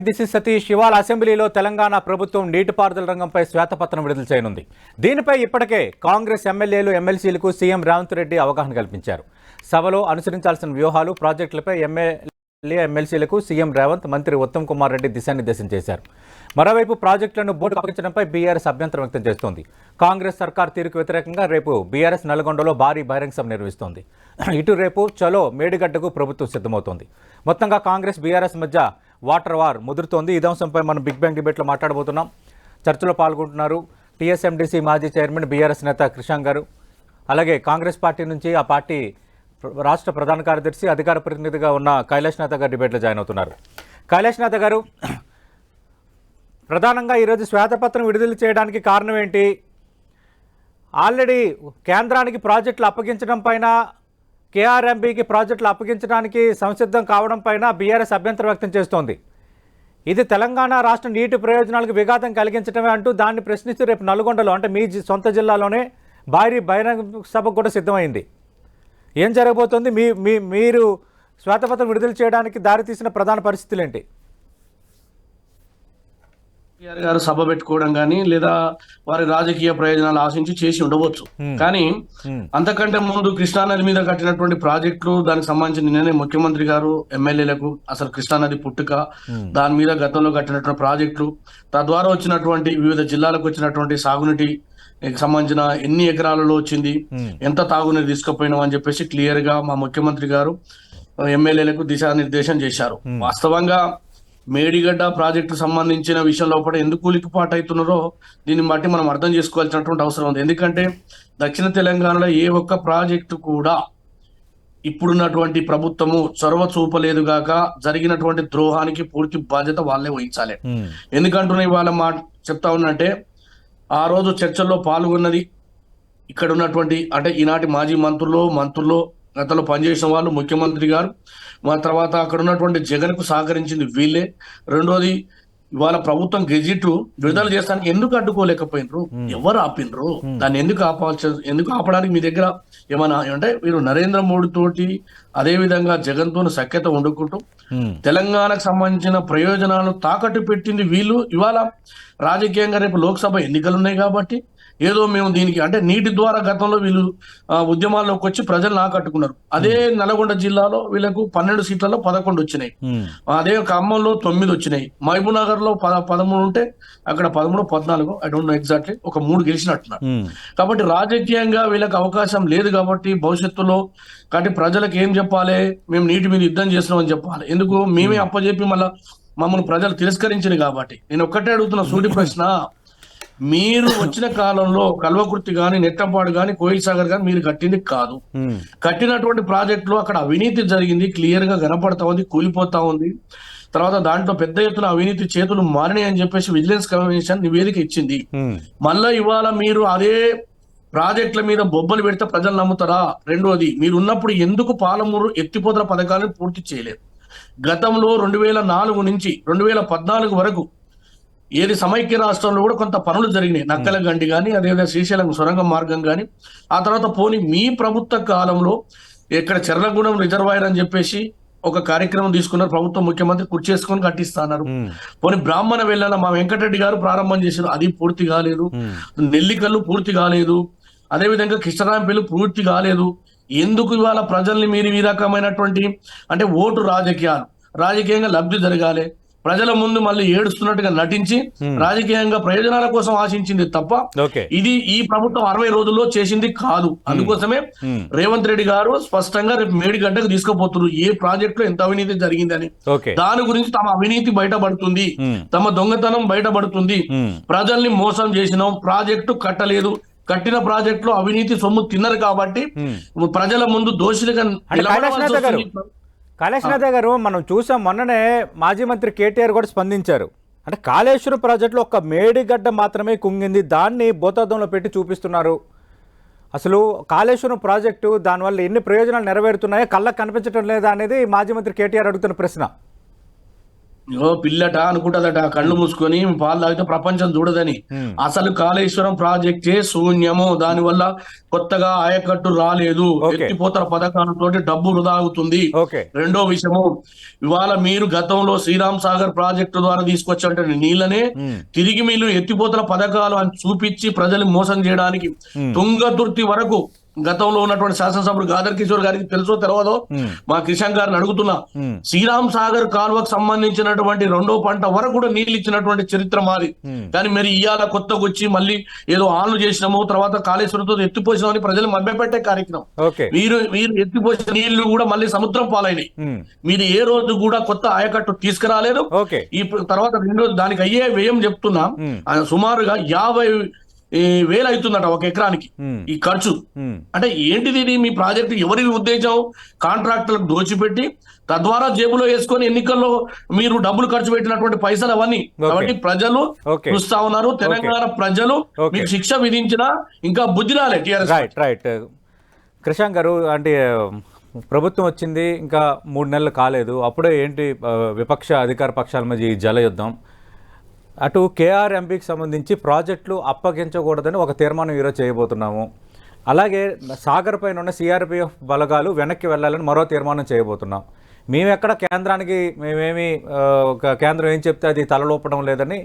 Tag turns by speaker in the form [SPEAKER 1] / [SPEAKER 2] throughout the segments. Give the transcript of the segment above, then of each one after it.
[SPEAKER 1] This Satish. ఇవాళ అసెంబ్లీలో తెలంగాణ ప్రభుత్వం నీటిపారుదల రంగంపై శ్వేతపత్రం విడుదల చేయనుంది. దీనిపై ఇప్పటికే కాంగ్రెస్ ఎమ్మెల్యేలు ఎమ్మెల్సీలకు సీఎం రేవంత్ రెడ్డి అవగాహన కల్పించారు. సభలో అనుసరించాల్సిన వ్యూహాలు ప్రాజెక్టులపై ఎమ్మెల్యే ఎమ్మెల్సీలకు సీఎం రేవంత్ మంత్రి ఉత్తమ్ కుమార్ రెడ్డి దిశానిర్దేశం చేశారు. మరోవైపు ప్రాజెక్టులను బోర్డుకు అప్పగించడంపై బీఆర్ఎస్ అభ్యంతరం వ్యక్తం చేస్తోంది. కాంగ్రెస్ సర్కార్ తీరుకు వ్యతిరేకంగా రేపు బీఆర్ఎస్ నల్గొండలో భారీ బహిరంగ సభ నిర్వహిస్తోంది. ఇటు రేపు చలో మేడిగడ్డకు ప్రభుత్వం సిద్ధమవుతోంది. మొత్తంగా కాంగ్రెస్ బీఆర్ఎస్ మధ్య వాటర్ వార్ ముదురుతోంది. ఇదే అంశంపై మనం బిగ్ బ్యాంగ్ డిబేట్లో మాట్లాడబోతున్నాం. చర్చలో పాల్గొంటున్నారు టీఎస్ఎండిసి మాజీ చైర్మన్ బీఆర్ఎస్ నేత కృషాంగ్ గారు. అలాగే కాంగ్రెస్ పార్టీ నుంచి ఆ పార్టీ రాష్ట్ర ప్రధాన కార్యదర్శి అధికార ప్రతినిధిగా ఉన్న కైలాష్ నాథ్ గారు డిబేట్లో జాయిన్ అవుతున్నారు. కైలాష్ నాథ్ గారు ప్రధానంగా ఈరోజు శ్వేతపత్రం విడుదల చేయడానికి కారణం ఏంటి? ఆల్రెడీ కేంద్రానికి ప్రాజెక్టులు అప్పగించడం పైన కేఆర్ఎంబీకి ప్రాజెక్టులు అప్పగించడానికి సంసిద్ధం కావడం పైన బీఆర్ఎస్ అభ్యంతరం వ్యక్తం చేస్తోంది. ఇది తెలంగాణ రాష్ట్ర నీటి ప్రయోజనాలకు విఘాతం కలిగించడమే అంటూ దాన్ని ప్రశ్నిస్తూ రేపు నల్గొండలో అంటే మీ సొంత జిల్లాలోనే భారీ బహిరంగ సభకు కూడా సిద్ధమైంది. ఏం జరగబోతోంది? మీ మీ మీరు శ్వేతపత్రం విడుదల చేయడానికి దారితీసిన ప్రధాన పరిస్థితులు ఏంటి
[SPEAKER 2] కేసీఆర్ గారు సభ పెట్టుకోవడం కానీ లేదా వారి రాజకీయ ప్రయోజనాలు ఆశించి చేసి ఉండవచ్చు. కానీ. అంతకంటే ముందు కృష్ణానది మీద కట్టినటువంటి ప్రాజెక్టులు దానికి సంబంధించి నిన్ననే ముఖ్యమంత్రి గారు ఎమ్మెల్యేలకు అసలు కృష్ణానది పుట్టుక దాని మీద గతంలో కట్టినటువంటి ప్రాజెక్టులు తద్వారా వచ్చినటువంటి వివిధ జిల్లాలకు వచ్చినటువంటి సాగునీటి సంబంధించిన ఎన్ని ఎకరాలలో వచ్చింది. ఎంత తాగునీరు తీసుకుపోయినాం అని చెప్పేసి క్లియర్గా మా ముఖ్యమంత్రి గారు ఎమ్మెల్యేలకు దిశానిర్దేశం చేశారు. వాస్తవంగా మేడిగడ్డ ప్రాజెక్టు సంబంధించిన విషయం లోపల ఎందుకు ఉలికిపాటు అవుతున్నారో దీన్ని బట్టి మనం అర్థం చేసుకోవాల్సినటువంటి అవసరం ఉంది ఎందుకంటే దక్షిణ తెలంగాణలో ఏ ఒక్క ప్రాజెక్టు కూడా ఇప్పుడున్నటువంటి ప్రభుత్వము చొరవ చూపలేదు గాక జరిగినటువంటి ద్రోహానికి పూర్తి బాధ్యత వాళ్ళే వహించాలి. ఎందుకంటున్నా ఇవాళ మా చెప్తా ఉన్నట్టే ఆ రోజు చర్చల్లో పాల్గొన్నది ఇక్కడ ఉన్నటువంటి అంటే ఈనాటి మాజీ మంత్రులు మంత్రులు గతంలో పనిచేసిన వాళ్ళు ముఖ్యమంత్రి గారు. మా తర్వాత అక్కడ ఉన్నటువంటి జగన్కు సహకరించింది వీళ్ళే. రెండోది ఇవాళ ప్రభుత్వం గెజిట్ విడుదల చేస్తానికి ఎందుకు అడ్డుకోలేకపోయినరు? ఎవరు ఆపినరు? దాన్ని ఎందుకు ఆపాల్సి ఎందుకు ఆపడానికి మీ దగ్గర ఏమైనా అంటే మీరు నరేంద్ర మోడీ తోటి అదే విధంగా జగన్తో సఖ్యత వండుకుంటూ. తెలంగాణకు సంబంధించిన ప్రయోజనాలను తాకట్టు పెట్టింది వీళ్ళు. ఇవాళ రాజకీయంగా రేపు లోక్సభ ఎన్నికలు ఉన్నాయి కాబట్టి ఏదో మేము దీనికి అంటే నీటి ద్వారా గతంలో వీళ్ళు ఉద్యమాల్లోకి వచ్చి ప్రజలను ఆకట్టుకున్నారు అదే నల్గొండ జిల్లాలో వీళ్ళకు పన్నెండు సీట్లలో పదకొండు వచ్చినాయి. అదే ఖమ్మంలో తొమ్మిది వచ్చినాయి. మహబూబ్ నగర్లో పద పదమూడు ఉంటే అక్కడ పదమూడు పద్నాలుగు ఐ డోంట్ నో ఎగ్జాక్ట్లీ ఒక మూడు గెలిచినట్టున్నారు. కాబట్టి రాజకీయంగా వీళ్ళకి అవకాశం లేదు కాబట్టి భవిష్యత్తులో కాబట్టి ప్రజలకు ఏం చెప్పాలి? మేము నీటి మీద యుద్ధం చేస్తున్నాం అని చెప్పాలి. ఎందుకు? మేమే అప్పచెప్పి మళ్ళా మమ్మల్ని ప్రజలు తిరస్కరించింది కాబట్టి. నేను ఒక్కటే అడుగుతున్న సూటి ప్రశ్న. మీరు వచ్చిన కాలంలో కల్వకుర్తి గాని నెట్టంపాడు గాని కోయిల్ సాగర్ గాని మీరు కట్టింది కాదు. కట్టినటువంటి ప్రాజెక్టులో అక్కడ అవినీతి జరిగింది క్లియర్గా కనపడతా ఉంది కూలిపోతా ఉంది. తర్వాత దాంట్లో పెద్ద ఎత్తున అవినీతి చేతులు మారినాయి అని చెప్పేసి విజిలెన్స్ కమిషన్ నివేదిక ఇచ్చింది. మళ్ళా ఇవాళ మీరు అదే ప్రాజెక్టుల మీద బొబ్బలు పెడితే ప్రజలు నమ్ముతారా? రెండోది మీరు ఉన్నప్పుడు ఎందుకు పాలమూరు ఎత్తిపోతల పథకాలను పూర్తి చేయలేదు? గతంలో రెండు వేల నాలుగు నుంచి రెండు వేల పద్నాలుగు వరకు ఏది సమైక్య రాష్ట్రంలో కూడా కొంత పనులు జరిగినాయి. నక్కల గండి కానీ అదేవిధంగా శ్రీశైలం సొరంగ మార్గం కానీ ఆ తర్వాత పోని మీ ప్రభుత్వ కాలంలో ఇక్కడ చెర్లగూడెం రిజర్వాయర్ అని చెప్పేసి ఒక కార్యక్రమం తీసుకున్నారు. ప్రభుత్వం ముఖ్యమంత్రి కుర్చేసుకొని కట్టిస్తున్నారు.
[SPEAKER 1] మ్మ్.
[SPEAKER 2] పోనీ బ్రాహ్మణ వెళ్ళాల మా వెంకటరెడ్డి గారు ప్రారంభం చేశారు. అది పూర్తి కాలేదు. నెల్లికల్లు పూర్తి కాలేదు. అదేవిధంగా కృష్ణరాంపల్లి పూర్తి కాలేదు. ఎందుకు ఇవాళ ప్రజల్ని మీరు ఈ రకమైనటువంటి అంటే ఓటు రాజకీయాలు? రాజకీయంగా లబ్ధి జరగాలి. ప్రజల ముందు మళ్ళీ ఏడుస్తున్నట్టుగా నటించి రాజకీయంగా ప్రయోజనాల కోసం ఆశించింది తప్ప ఇది ఈ ప్రభుత్వం అరవై రోజుల్లో చేసింది కాదు. అందుకోసమే
[SPEAKER 1] మ్మ్.
[SPEAKER 2] రేవంత్ రెడ్డి గారు స్పష్టంగా రేపు మేడిగడ్డకు తీసుకుపోతున్నారు. ఏ ప్రాజెక్ట్లో ఎంత అవినీతి జరిగిందని. దాని గురించి తమ అవినీతి బయటపడుతుంది. తమ దొంగతనం బయటపడుతుంది. ప్రజల్ని మోసం చేసినాం. ప్రాజెక్టు కట్టలేదు. కట్టిన ప్రాజెక్ట్లో అవినీతి సొమ్ము తిన్నారు కాబట్టి. ప్రజల ముందు దోషులుగా
[SPEAKER 1] అంటే గారు మనం చూసాం మొన్ననే మాజీ మంత్రి కేటీఆర్ కూడా స్పందించారు. అంటే కాళేశ్వరం ప్రాజెక్టులో ఒక మేడిగడ్డ మాత్రమే కుంగింది దాన్ని భూతార్థంలో పెట్టి చూపిస్తున్నారు. అసలు కాళేశ్వరం ప్రాజెక్టు దానివల్ల ఎన్ని ప్రయోజనాలు నెరవేరుతున్నాయో కళ్ళకు కనిపించడం లేదా అనేది మాజీ మంత్రి కేటీఆర్ అడుగుతున్న ప్రశ్న.
[SPEAKER 2] ఇగో పిల్లట అనుకుంటదట కళ్ళు మూసుకొని పాలు తాగితే ప్రపంచం చూడదని. అసలు కాళేశ్వరం ప్రాజెక్టే శూన్యము. దాని వల్ల కొత్తగా ఆయకట్టు రాలేదు. ఎత్తిపోతల పథకాలతో డబ్బు వృధా అవుతుంది. రెండో విషయము ఇవాళ మీరు గతంలో శ్రీరామ్ సాగర్ ప్రాజెక్టు ద్వారా తీసుకొచ్చే నీళ్ళనే తిరిగి మీరు ఎత్తిపోతల పథకాలు అని చూపించి ప్రజలు మోసం చేయడానికి. తుంగతుర్తి వరకు గతంలో ఉన్నటువంటి శాసనసభ్యుడు గాదర్ కిషోర్ గారికి తెలుసో తెలవదో మా కిషన్ గారిని అడుగుతున్నా. శ్రీరామ్ సాగర్ కాలువకు సంబంధించినటువంటి రెండో పంట వరకు కూడా నీళ్ళు ఇచ్చినటువంటి చరిత్ర మాది. కానీ మరి ఇవాళ కొత్తగా వచ్చి మళ్ళీ ఏదో ఆన్లు చేసినాము తర్వాత కాళేశ్వరంతో ఎత్తిపోసినామని ప్రజలు మభ్యపెట్టే కార్యక్రమం. మీరు మీరు ఎత్తిపోసిన నీళ్ళు కూడా మళ్ళీ సముద్రం పాలైనవి
[SPEAKER 1] ఉమ్,
[SPEAKER 2] మీరు ఏ రోజు కూడా కొత్త ఆయకట్టు తీసుకురాలేదు. ఈ తర్వాత రెండు దానికి అయ్యే వ్యయం చెప్తున్నా. సుమారుగా యాభై వేలు అవుతుందట ఒక ఎకరానికి. ఈ ఖర్చు. అంటే ఏంటిది మీ ప్రాజెక్టు ఎవరి ఉద్దేశం? కాంట్రాక్టర్లకు దోచిపెట్టి తద్వారా జేబులో వేసుకొని ఎన్నికల్లో మీరు డబ్బులు ఖర్చు పెట్టినటువంటి పైసలు అవన్నీ. కాబట్టి ప్రజలు చూస్తా ఉన్నారు. తెలంగాణ ప్రజలు. మీకు శిక్ష విధించినా ఇంకా బుద్ధి రాలే
[SPEAKER 1] రైట్ రైట్ క్రిషాంక్ గారు అంటే ప్రభుత్వం వచ్చింది ఇంకా మూడు నెలలు కాలేదు. అప్పుడే ఏంటి విపక్ష అధికార పక్షాల మధ్య ఈ జలయుద్ధం? అటు కేఆర్ఎంపీకి సంబంధించి ప్రాజెక్టులు అప్పగించకూడదని ఒక తీర్మానం ఈరోజు చేయబోతున్నాము. అలాగే సాగర్ పైన ఉన్న సిఆర్పిఎఫ్ బలగాలు వెనక్కి వెళ్ళాలని మరో తీర్మానం చేయబోతున్నాం. మేము ఎక్కడ కేంద్రానికి మేమేమి కేంద్రం ఏం చెప్తే అది తలలోపడం లేదని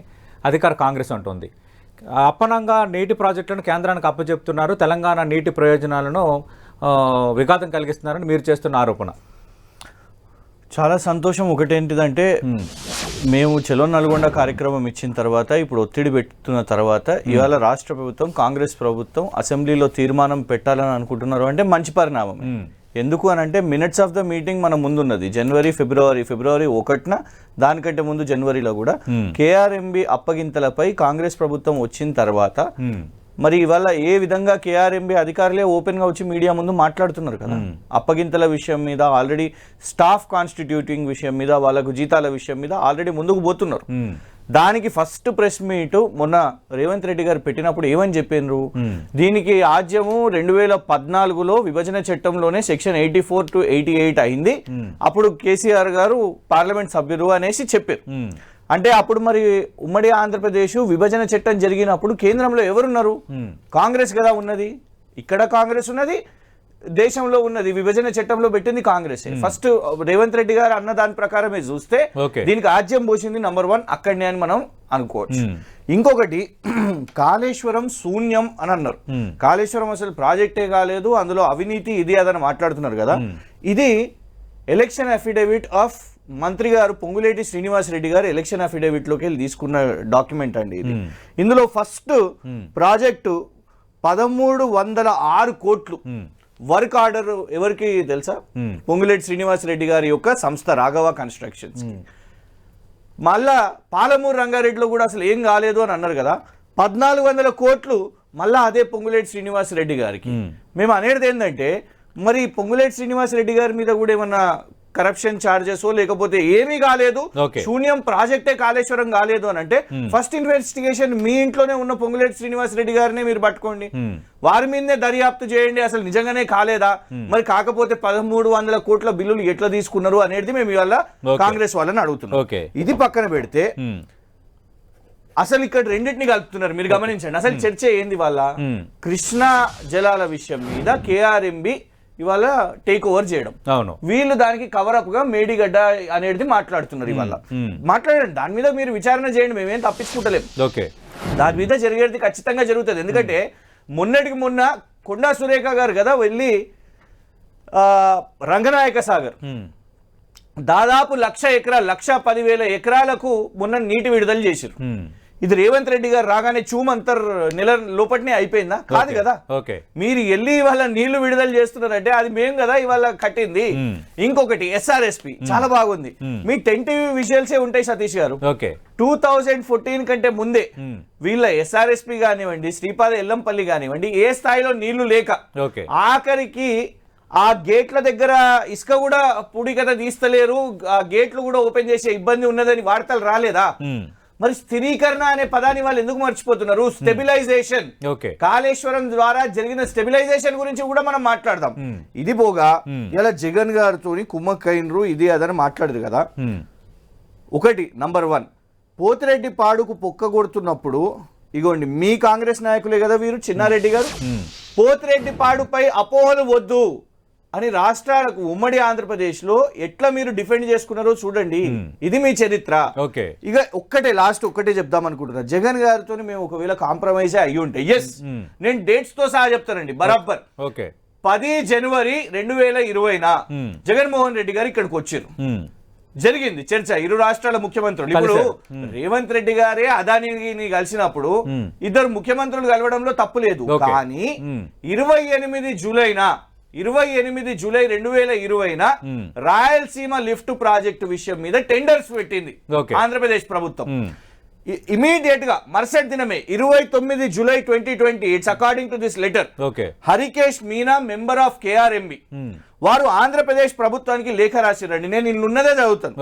[SPEAKER 1] అధికార కాంగ్రెస్ అంటుంది. అప్పనంగా నీటి ప్రాజెక్టులను కేంద్రానికి అప్పచెప్తున్నారు. తెలంగాణ నీటి ప్రయోజనాలను విఘాతం కలిగిస్తున్నారని మీరు చేస్తున్న ఆరోపణ.
[SPEAKER 3] చాలా సంతోషం ఒకటేంటిదంటే మేము చెలో నల్గొండ కార్యక్రమం ఇచ్చిన తర్వాత ఇప్పుడు ఒత్తిడి పెడుతున్న తర్వాత ఇవాళ రాష్ట్ర ప్రభుత్వం కాంగ్రెస్ ప్రభుత్వం అసెంబ్లీలో తీర్మానం పెట్టాలని అనుకుంటున్నారు అంటే మంచి పరిణామం ఎందుకు అని అంటే మినిట్స్ ఆఫ్ ద మీటింగ్ మన ముందున్నది. జనవరి ఫిబ్రవరి ఫిబ్రవరి ఒకటిన దానికంటే ముందు జనవరిలో కూడా కేఆర్ఎంబి అప్పగింతలపై కాంగ్రెస్ ప్రభుత్వం వచ్చిన తర్వాత మరి ఇవాళ ఏ విధంగా కేఆర్ఎంబి అధికారులే ఓపెన్గా వచ్చి మీడియా ముందు మాట్లాడుతున్నారు కదా? అప్పగింతల విషయం మీద ఆల్రెడీ స్టాఫ్ కాన్స్టిట్యూటింగ్ విషయం మీద వాళ్ళకు జీతాల విషయం మీద ఆల్రెడీ ముందుకు పోతున్నారు. దానికి ఫస్ట్ ప్రెస్ మీట్ మొన్న రేవంత్ రెడ్డి గారు పెట్టినప్పుడు ఏమని చెప్పిండ్రు? దీనికి ఆద్యము రెండు వేల పద్నాలుగులో విభజన చట్టంలోనే section eighty four to eighty eight అయింది అప్పుడు కేసీఆర్ గారు పార్లమెంట్ సభ్యులు అనేసి చెప్పారు. అంటే అప్పుడు మరి ఉమ్మడి ఆంధ్రప్రదేశ్ విభజన చట్టం జరిగినప్పుడు కేంద్రంలో ఎవరున్నారు? కాంగ్రెస్ కదా ఉన్నది. ఇక్కడ కాంగ్రెస్ ఉన్నది. దేశంలో ఉన్నది. విభజన చట్టంలో పెట్టింది కాంగ్రెస్. ఫస్ట్ రేవంత్ రెడ్డి గారు అన్న దాని ప్రకారమే చూస్తే. దీనికి ఆజ్యం పోసింది నంబర్ వన్ అక్కడనే అని మనం అనుకోవచ్చు. ఇంకొకటి కాళేశ్వరం శూన్యం అని అన్నారు. కాళేశ్వరం అసలు ప్రాజెక్టే కాలేదు. అందులో అవినీతి ఇది అదని మాట్లాడుతున్నారు కదా. ఇది ఎలక్షన్ అఫిడవిట్ ఆఫ్ మంత్రి గారు పొంగులేటి శ్రీనివాస్ రెడ్డి గారు ఎలక్షన్ అఫిడవిట్లోకి వెళ్ళి తీసుకున్న డాక్యుమెంట్ అండి ఇది. ఇందులో ఫస్ట్ ప్రాజెక్టు పదమూడు వందల ఆరు కోట్లు. వర్క్ ఆర్డర్ ఎవరికి తెలుసా? పొంగులేటి శ్రీనివాస్ రెడ్డి గారి యొక్క సంస్థ రాఘవ కన్స్ట్రక్షన్స్ మళ్ళా పాలమూరు రంగారెడ్డిలో కూడా అసలు ఏం కాలేదు అని అన్నారు కదా. పద్నాలుగు వందల కోట్లు మళ్ళా అదే పొంగులేటి శ్రీనివాస్ రెడ్డి గారికి. మేము అనేది ఏంటంటే మరి పొంగులేటి శ్రీనివాస్ రెడ్డి గారి మీద కూడా ఏమన్నా కరప్షన్ చార్జెస్ లేకపోతే ఏమీ కాలేదు. శూన్యం ప్రాజెక్టే కాళేశ్వరం కాలేదు అని అంటే ఫస్ట్ ఇన్వెస్టిగేషన్ మీ ఇంట్లోనే ఉన్న పొంగులేటి శ్రీనివాస్ రెడ్డి గారినే మీరు పట్టుకోండి. వారి మీదనే దర్యాప్తు చేయండి అసలు నిజంగానే కాలేదా? మరి కాకపోతే పదమూడు వందల కోట్ల బిల్లులు ఎట్లా తీసుకున్నారు అనేది మేము ఇవాళ. కాంగ్రెస్ వాళ్ళని అడుగుతున్నాం. ఇది పక్కన పెడితే అసలు ఇక్కడ రెండింటిని కలుపుతున్నారు మీరు గమనించండి. అసలు చర్చ ఏంది వాళ్ళ కృష్ణా జలాల విషయం మీద కేఆర్ఎంబి ఇవాళ టేక్ ఓవర్ చేయడం.
[SPEAKER 1] అవును.
[SPEAKER 3] వీళ్ళు దానికి కవర్ అప్గా మేడిగడ్డ అనేది మాట్లాడుతున్నారు ఇవాళ. మాట్లాడండి దాని మీద మీరు విచారణ చేయండి మేమేం తప్పించుకుంటలేం.
[SPEAKER 1] ఓకే.
[SPEAKER 3] దాని మీద జరిగేది ఖచ్చితంగా జరుగుతుంది. ఎందుకంటే మొన్నటికి మొన్న కొండా సురేఖ గారు కదా వెళ్ళి ఆ, రంగనాయక సాగర్. దాదాపు లక్ష ఎకరాలు లక్ష పదివేల ఎకరాలకు మొన్న నీటి విడుదల చేశారు ఇది రేవంత్ రెడ్డి గారు రాగానే చూమంతర్ నెల లోపటినే అయిపోయిందా? కాదు కదా.
[SPEAKER 1] ఓకే.
[SPEAKER 3] మీరు వెళ్ళి ఇవాళ నీళ్ళు విడుదల చేస్తున్నారంటే అది మేం కదా ఇవాళ కట్టింది. ఇంకొకటి ఎస్ఆర్ఎస్పి చాలా బాగుంది. మీ టెన్ టీవీ విజువల్సే ఉంటాయి సతీష్ గారు.
[SPEAKER 1] ఓకే.
[SPEAKER 3] టూ థౌజండ్ ఫోర్టీన్ కంటే ముందే వీళ్ళ ఎస్ఆర్ఎస్పి కానివ్వండి శ్రీపాద ఎల్లంపల్లి కానివ్వండి ఏ స్థాయిలో నీళ్ళు లేక
[SPEAKER 1] ఓకే.
[SPEAKER 3] ఆఖరికి ఆ గేట్ల దగ్గర ఇసుక కూడా పుడి కదా తీస్తలేరు ఆ గేట్లు కూడా ఓపెన్ చేసే ఇబ్బంది ఉన్నదని వార్తలు రాలేదా? మరి స్థిరీకరణ అనే పదాన్ని వాళ్ళు ఎందుకు మర్చిపోతున్నారు? స్టెబిలైజేషన్
[SPEAKER 1] ఓకే
[SPEAKER 3] కాళేశ్వరం ద్వారా జరిగిన స్టెబిలైజేషన్ గురించి కూడా మనం మాట్లాడదాం. ఇది పోగా ఇలా జగన్ గారితో కుమ్మక్కైనరు ఇది అదని మాట్లాడదు కదా. ఒకటి నంబర్ వన్ పోతిరెడ్డి పాడుకు పొక్క కొడుతున్నప్పుడు ఇగోండి మీ కాంగ్రెస్ నాయకులే కదా వీరు చిన్నారెడ్డి గారు? పోతిరెడ్డి పాడుపై అపోహలు వద్దు. అని రాష్ట్రాలకు ఉమ్మడి ఆంధ్రప్రదేశ్లో ఎట్లా మీరు డిఫెండ్ చేసుకున్నారో చూడండి. ఇది మీ చరిత్ర.
[SPEAKER 1] ఓకే.
[SPEAKER 3] ఇక ఒక్కటే లాస్ట్ ఒక్కటే చెప్దాం అనుకుంటున్నా. జగన్ గారితో మేము ఒకవేళ కాంప్రమైజ్ అయ్యి ఉంటే ఎస్ నేను డేట్స్తో సహా చెప్తానండి బరాబర్.
[SPEAKER 1] ఓకే.
[SPEAKER 3] పది జనవరి రెండు వేల ఇరవైన. జగన్మోహన్ రెడ్డి గారు ఇక్కడికి వచ్చారు. జరిగింది చర్చ ఇరు రాష్ట్రాల ముఖ్యమంత్రులు. ఇప్పుడు. రేవంత్ రెడ్డి గారే అదానిని కలిసినప్పుడు. ఇద్దరు ముఖ్యమంత్రులు కలవడంలో తప్పు లేదు. కానీ. ఇరవై ఎనిమిది జూలైన ఇరవై ఎనిమిది జూలై రెండు వేల ఇరవైన. రాయలసీమ లిఫ్ట్ ప్రాజెక్టు విషయం మీద టెండర్స్ పెట్టింది. ఆంధ్రప్రదేశ్ ప్రభుత్వం. ఇమీడియట్గా మరుసటి దినమే ఇరవై తొమ్మిది July twenty twenty it's according to this letter Harikesh Meena member of KRMB. వారు ఆంధ్రప్రదేశ్ ప్రభుత్వానికి లేఖ రాసిరండి నేను ఇల్లున్నదే చదువుతాను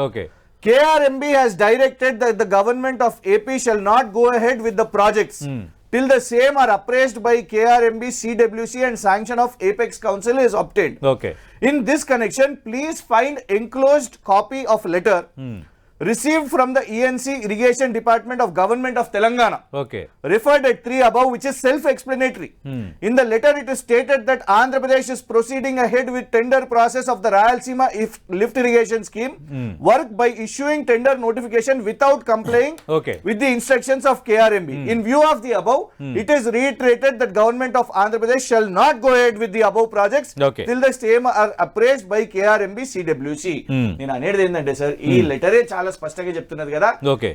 [SPEAKER 3] directed that the government of AP shall not go ahead with the projects
[SPEAKER 1] Hmm.
[SPEAKER 3] till the same are appraised by KRMB, CWC and sanction of Apex Council is obtained.
[SPEAKER 1] Okay.
[SPEAKER 3] In this connection, please find enclosed copy of letter
[SPEAKER 1] hmm.
[SPEAKER 3] Received from the ENC Irrigation Department of Government of Telangana.
[SPEAKER 1] Okay
[SPEAKER 3] Referred at 3 above, which is self-explanatory.
[SPEAKER 1] Hmm.
[SPEAKER 3] In the letter, it is stated that Andhra Pradesh is proceeding ahead with tender process of the Rayalaseema if lift irrigation scheme
[SPEAKER 1] Hmm.
[SPEAKER 3] work by issuing tender notification without complying
[SPEAKER 1] Okay.
[SPEAKER 3] with the instructions of KRMB. In view of the above, it is reiterated that government of Andhra Pradesh shall not go ahead with the above projects
[SPEAKER 1] Okay.
[SPEAKER 3] till the same are appraised by KRMB CWC.
[SPEAKER 1] Hmm.
[SPEAKER 3] నేను అనేది ఏంటంటే sir ఈ లెటరే చాలా స్పష్టంగా చెప్తున్నది కదా.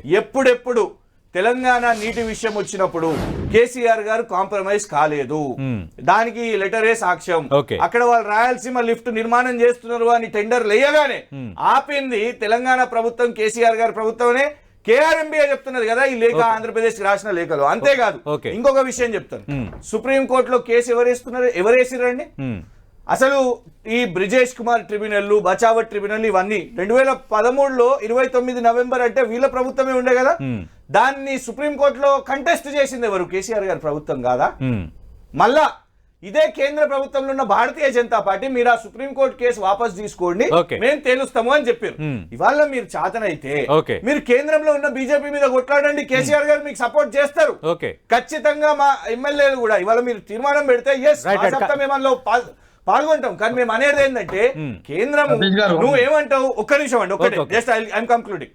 [SPEAKER 3] ఎప్పుడెప్పుడు తెలంగాణ నీటి విషయం వచ్చినప్పుడు కేసీఆర్ గారు కాంప్రమైజ్ కాలేదు. దానికి లెటరే సాక్ష్యం. అక్కడ వాళ్ళు రాయలసీమ లిఫ్ట్ నిర్మాణం చేస్తున్నారు అని టెండర్ లేయగానే ఆపింది తెలంగాణ ప్రభుత్వం కేసీఆర్ గారి ప్రభుత్వమే కేఆర్ఎంబీ చెప్తున్నది కదా ఈ లేఖ ఆంధ్రప్రదేశ్ రాసిన లేఖలు అంతేకాదు. ఇంకొక విషయం చెప్తాను
[SPEAKER 1] Hmm.
[SPEAKER 3] సుప్రీం కోర్టులో కేసు ఎవరేస్తున్నారు ఎవరేసిరండి. అసలు ఈ బ్రిజేష్ కుమార్ ట్రిబ్యునల్ బచావట్ ట్రిబ్యునల్ ఇవన్నీ రెండు వేల పదమూడులో ఇరవై తొమ్మిది నవంబర్ అంటే వీళ్ళ ప్రభుత్వమే ఉండే కదా. దాన్ని సుప్రీంకోర్టులో కంటెస్ట్ చేసింది ఎవరు కేసీఆర్ గారి ప్రభుత్వం కాదా. మళ్ళా ఇదే కేంద్ర ప్రభుత్వంలో ఉన్న భారతీయ జనతా పార్టీ మీరు ఆ సుప్రీంకోర్టు కేసు వాపస్ తీసుకోండి. మేము తేలుస్తాము అని చెప్పారు. ఇవాళ మీరు చాతనైతే. మీరు కేంద్రంలో ఉన్న బీజేపీ మీద కొట్లాడండి కేసీఆర్ గారు మీకు సపోర్ట్ చేస్తారు ఖచ్చితంగా మా ఎమ్మెల్యేలు కూడా ఇవాళ మీరు తీర్మానం పెడితే ఎస్ పాల్గొంటాం కానీ మేము అనేది ఏంటంటే. కేంద్రం. నువ్వు ఏమంటావు ఒక్క నిమిషం అండి ఒక్కటే. Just I'm concluding.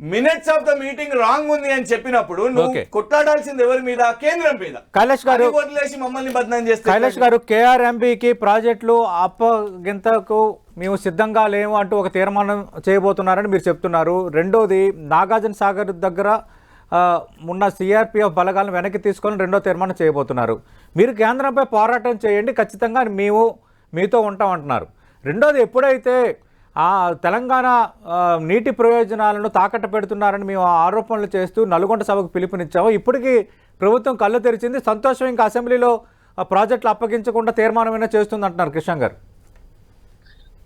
[SPEAKER 3] Minutes of the meeting wrong ఉంది అని చెప్పినప్పుడు నువ్వు. కొట్లాడాల్సింది ఎవరి మీద కేంద్రం మీద
[SPEAKER 1] కైలాష్ గారు
[SPEAKER 3] వదిలేసి మమ్మల్ని బదనాం చేస్తే
[SPEAKER 1] కైలాష్ గారు కేఆర్ఎంబికి ప్రాజెక్టులు అప్పగింతకు మేము సిద్ధంగా లేము అంటూ ఒక తీర్మానం చేయబోతున్నారని మీరు చెప్తున్నారు రెండోది నాగార్జున సాగర్ దగ్గర ఉన్న సిఆర్పిఎఫ్ బలగాలను వెనక్కి తీసుకొని రెండో తీర్మానం చేయబోతున్నారు మీరు కేంద్రంపై పోరాటం చేయండి ఖచ్చితంగా మేము మీతో ఉంటాం అంటున్నారు రెండోది ఎప్పుడైతే ఆ తెలంగాణ నీటి ప్రయోజనాలను తాకట్టు పెడుతున్నారని మేము ఆరోపణలు చేస్తూ నల్గొండ సభకు పిలుపునిచ్చాము. ఇప్పటికీ ప్రభుత్వం కళ్ళు తెరిచింది. సంతోషం ఇంకా అసెంబ్లీలో ప్రాజెక్టులు అప్పగించకుండా తీర్మానమైనా చేస్తుంది అంటున్నారు కిషన్ గారు.